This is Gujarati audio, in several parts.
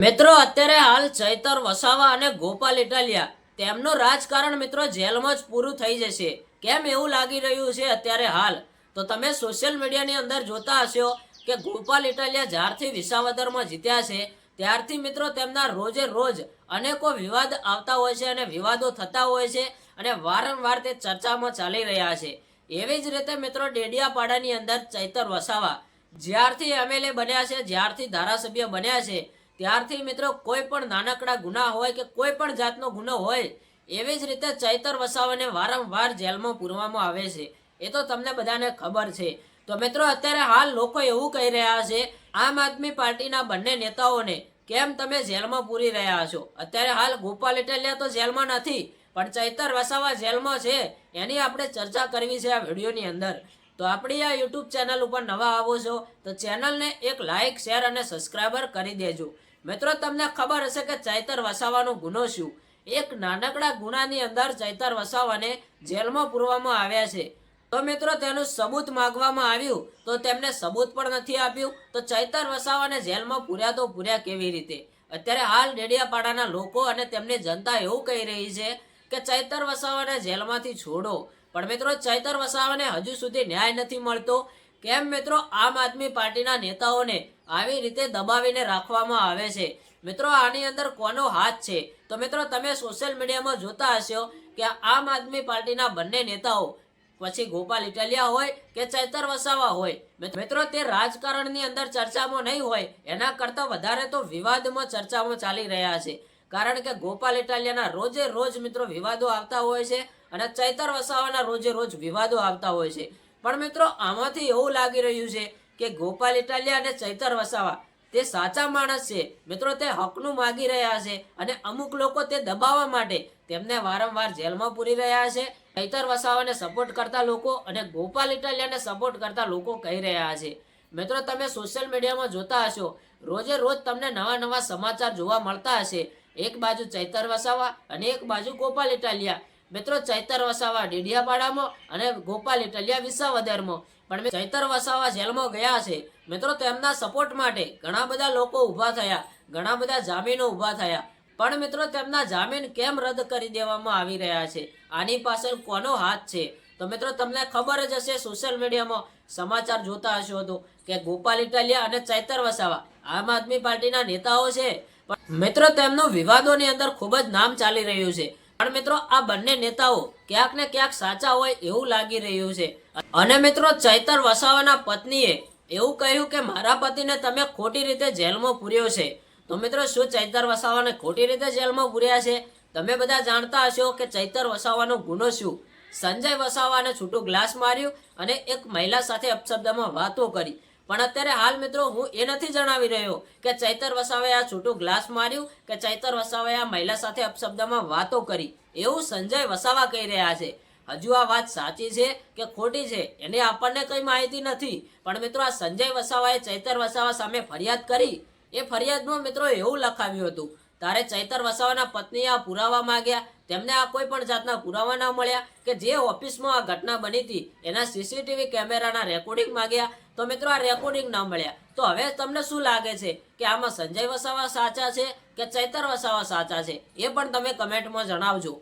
મિત્રો, અત્યારે હાલ ચૈતર, વસાવા અને ગોપાલ ઇટાલિયા તેમનું રાજકારણ મિત્રો જેલમાં જ પૂરું થઈ જશે. કેમ એવું લાગી રહ્યું છે અત્યારે હાલ? તો તમે સોશિયલ મીડિયાની અંદર જોતા હશો કે ગોપાલ ઇટાલિયા જ્યારથી વિસાવદરમાં જીત્યા છે, ત્યારથી મિત્રો તેમના રોજે રોજ અનેકો વિવાદ આવતા હોય છે અને વિવાદો થતા હોય છે અને વારંવાર તે ચર્ચામાં ચાલી રહ્યા છે. એવી જ રીતે મિત્રો, ડેડિયાપાડાની અંદર ચૈતર, વસાવા જ્યારથી એમએલએ બન્યા છે, જ્યારથી ધારાસભ્ય બન્યા છે ત્યારથી મિત્રો, કોઈ પણ નાનકડા ગુના હોય કે કોઈ પણ જાતનો ગુનો હોય, એવી જ રીતે ચૈતર વસાવાને વારંવાર જેલમાં પૂરવામાં આવે છે. એ તો તમને બધાને ખબર છે. તો મિત્રો, અત્યારે હાલ લોકો એવું કહી રહ્યા છે, આમ આદમી પાર્ટીના બંને નેતાઓને કેમ તમે જેલમાં પૂરી રહ્યા છો? અત્યારે હાલ ગોપાલ ઇટેલિયા તો જેલમાં નથી, પણ ચૈતર વસાવા જેલમાં છે. એની આપણે ચર્ચા કરવી છે આ વિડીયોની અંદર. તો આપણી આ યુટ્યુબ ચેનલ ઉપર નવા આવો છો, તો ચેનલને એક લાઇક શેર અને સબસ્ક્રાઈબર કરી દેજો. મિત્રો, તમને ખબર હશે કે ચૈતર વસાવાનો ગુનો શું? એક નાનકડા ગુનાની અંદર ચૈતર વસાવાને જેલમાં પૂરવામાં આવ્યા છે. તો મિત્રો, તેનું સબૂત માગવામાં આવ્યું. તો તેમને સબૂત પણ નથી આપ્યું. તો ચૈતર વસાવાને જેલમાં પૂર્યા તો પૂર્યા કેવી રીતે? અત્યારે હાલ ડેડિયાપાડાના લોકો અને તેમની જનતા એવું કહી રહી છે કે ચૈતર વસાવાને જેલમાંથી છોડો. પણ મિત્રો, ચૈતર વસાવાને હજુ સુધી ન્યાય નથી મળતો. કેમ મિત્રો? આમ આદમી પાર્ટીના નેતાઓને આવી રીતે દબાવીને રાખવામાં આવે છે. મિત્રો, આની અંદર કોનો હાથ છે? તો મિત્રો, તમે સોશિયલ મીડિયામાં જોતા હશો કે આમ આદમી પાર્ટીના બંને નેતાઓ પછી ગોપાલ ઇટાલિયા હોય કે ચૈતર વસાવા હોય. મિત્રો, તે રાજકારણની અંદર ચર્ચામાં નહીં હોય. એના કરતાં વધારે તો વિવાદમાં ચર્ચામાં ચાલી રહ્યા છે. કારણ કે ગોપાલ ઇટાલિયાના રોજે રોજ મિત્રો વિવાદો આવતા હોય છે અને ચૈતર વસાવાના રોજે રોજ વિવાદો આવતા હોય છે. પણ મિત્રો, આમાંથી એવું લાગી રહ્યું છે કે ગોપાલ ઇટાલિયા અને ચૈતર વસાવા, તે સાચા માણસ છે. મિત્રો, તે હકનું માગી રહ્યા છે અને અમુક લોકો તે દબાવવા માટે તેમને વારંવાર જેલમાં પૂરી રહ્યા છે. ચૈતર વસાવાને સપોર્ટ કરતા લોકો અને ગોપાલ ઇટાલિયાને સપોર્ટ કરતા લોકો કહી રહ્યા છે. મિત્રો, તમે સોશિયલ મીડિયામાં જોતા હશો, રોજે રોજ તમને નવા નવા સમાચાર જોવા મળતા હશે. એક બાજુ ચૈતર વસાવા અને એક બાજુ ગોપાલ ઇટાલિયા. મિત્રો, ચૈતર વસાવા, ડેડિયાપાડામાં અને ગોપાલ ઇટાલિયા વિસાવદરમાં. પણ ચૈતર વસાવા જેલમાં ગયા છે. મિત્રો, તેમના સપોર્ટ માટે ઘણા બધા લોકો ઊભા થયા, ઘણા બધા જામીનો ઊભા થયા. પણ મિત્રો, તેમના જામીન કેમ રદ કરી દેવામાં આવી રહ્યા છે? આની પાછળ કોનો હાથ છે? તો મિત્રો, તમને ખબર જ હશે સોશિયલ મીડિયામાં સમાચાર જોતા હશો તો, કે ગોપાલ ઇટાલિયા અને ચૈતર વસાવા આમ આદમી પાર્ટીના નેતાઓ છે. મિત્રો, તેમનું વિવાદોની અંદર ખૂબ જ નામ ચાલી રહ્યું છે. પણ મિત્રો, આ બંને નેતાઓ ક્યાંક ને ક્યાંક સાચા હોય એવું લાગી રહ્યું છે. અને મિત્રો, ચૈતર વસાવાના પત્નીએ એવું કહ્યું કે, મારા પતિને તમે ખોટી રીતે જેલમાં પૂર્યો છે. તો મિત્રો, શું ચૈતર વસાવાને ખોટી રીતે જેલમાં પૂર્યા છે? તમે બધા જાણતા હશો કે ચૈતર વસાવાનો ગુનો શું? સંજય વસાવાને છૂટું ગ્લાસ માર્યું અને એક મહિલા સાથે અપશબ્દમાં વાતો કરી. પણ અત્યારે હાલ મિત્રો હું એ નથી જણાવી રહ્યો કે ચૈતર વસાવાએ આ છૂટું ગ્લાસ માર્યું કે ચૈતર વસાવાએ આ મહિલા સાથે અપશબ્દમાં વાતો કરી. એવું સંજય વસાવા કહી રહ્યા છે. હજુ આ વાત સાચી છે કે ખોટી છે એની આપણને કંઈ માહિતી નથી. પણ મિત્રો આ સંજય વસાવાએ ચૈતર વસાવા સામે ફરિયાદ કરી. એ ફરિયાદમાં મિત્રો એવું લખાવ્યું હતું, તારે ચૈતર વસાવાના પત્નીએ આ પુરાવા માંગ્યા. તેમને આ કોઈ પણ જાતના પુરાવા ના મળ્યા કે જે ઓફિસમાં આ ઘટના બની હતી. એના સીસીટીવી કેમેરાના રેકોર્ડિંગ માંગ્યા. તો મિત્રો આ રેકોર્ડિંગ ના મળ્યા. તો હવે તમને શું લાગે છે? કે આમાં સંજય વસાવા સાચા છે કે ચૈતર વસાવા સાચા છે? એ પણ તમે કમેન્ટમાં જણાવજો.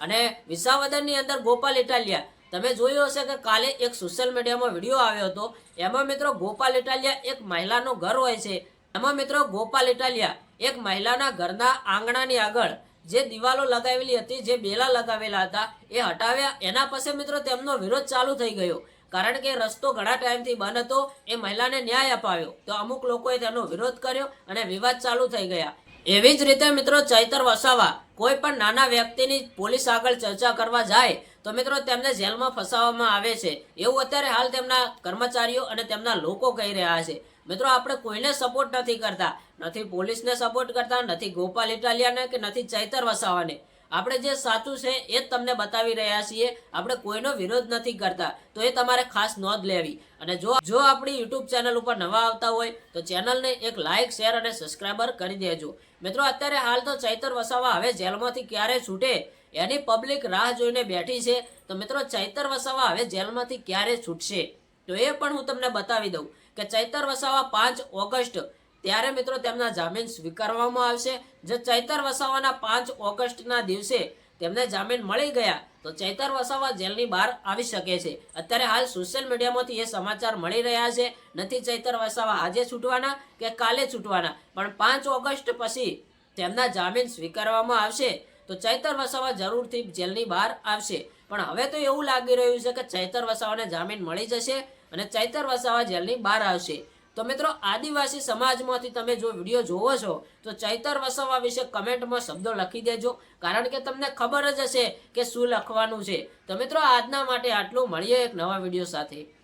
અને વિસાવદનની અંદર ગોપાલ ઇટાલિયા, તમે જોયું હશે કે કાલે એક સોશિયલ મીડિયામાં વીડિયો આવ્યો હતો. એમાં મિત્રો ગોપાલ ઇટાલિયા એક મહિલાનું ઘર હોય છે. એમાં મિત્રો ગોપાલ ઇટાલિયા એક મહિલાના ઘરના આંગણાની આગળ જે દિવાલો લગાવેલી હતી, જે બેલા લગાવેલા હતા, એ હટાવ્યા. એના પછી મિત્રો તેમનો વિરોધ ચાલુ થઈ ગયો. કારણ કે રસ્તો ઘણા ટાઈમથી બંધ હતો, એ મહિલાને ન્યાય અપાવ્યો તો અમુક લોકોએ તેનો વિરોધ કર્યો અને વિવાદ ચાલુ થઈ ગયા. એવી જ રીતે મિત્રો ચૈતર વસાવા, કોઈ પણ નાના વ્યક્તિની પોલીસ આગળ ચર્ચા કરવા જાય, તો મિત્રો તેમને જેલમાં ફસાવવામાં આવે છે. એવું અત્યારે હાલ તેમના કર્મચારીઓ અને તેમના લોકો કહી રહ્યા છે. મિત્રો આપણે કોઈને સપોર્ટ નથી કરતા. નથી પોલીસને સપોર્ટ કરતા, નથી ગોપાલ ઇટાલિયાને કે નથી ચૈતર વસાવાને. આપણે જે સાચું છે એ જ તમને બતાવી રહ્યા છીએ. આપણે કોઈનો વિરોધ નથી કરતા. તો એ તમારે ખાસ નોંધ લેવી. અને જો જો આપણી યુટ્યુબ ચેનલ ઉપર નવા આવતા હોય, તો ચેનલને એક લાઇક શેર અને સબસ્ક્રાઈબર કરી દેજો. મિત્રો, અત્યારે હાલ તો ચૈતર વસાવા હવે જેલમાંથી ક્યારે છૂટે? એની પબ્લિક રાહ જોઈને બેઠી છે. તો મિત્રો, ચૈતર વસાવા હવે જેલમાંથી ક્યારે છૂટશે? તો એ પણ હું તમને બતાવી દઉં કે ચૈતર વસાવા પાંચ ઓગસ્ટ ત્યારે મિત્રો તેમના જામીન સ્વીકારવામાં આવશે. જો ચૈતર વસાવાના પાંચ ઓગસ્ટના દિવસે તેમને જામીન મળી ગયા, તો ચૈતર વસાવા જેલની બહાર આવી શકે છે. અત્યારે હાલ સોશિયલ મીડિયામાંથી એ સમાચાર મળી રહ્યા છે. નથી ચૈતર વસાવા આજે છૂટવાના કે કાલે છૂટવાના, પણ પાંચ ઓગસ્ટ પછી તેમના જામીન સ્વીકારવામાં આવશે. તો ચૈતર વસાવા જરૂરથી જેલની બહાર આવશે. પણ હવે તો એવું લાગી રહ્યું છે કે ચૈતર વસાવાને જામીન મળી જશે અને ચૈતર વસાવા જેલની બહાર આવશે. તો મિત્રો, આદિવાસી સમાજમાંથી તમે જો વીડિયો જોવો છો, તો ચૈતર વસાવા વિશે કમેન્ટમાં શબ્દો લખી દેજો. કારણ કે તમને ખબર જ હશે કે શું લખવાનું છે. તો મિત્રો, આજના માટે આટલું. મળીએ એક નવા વીડિયો સાથે.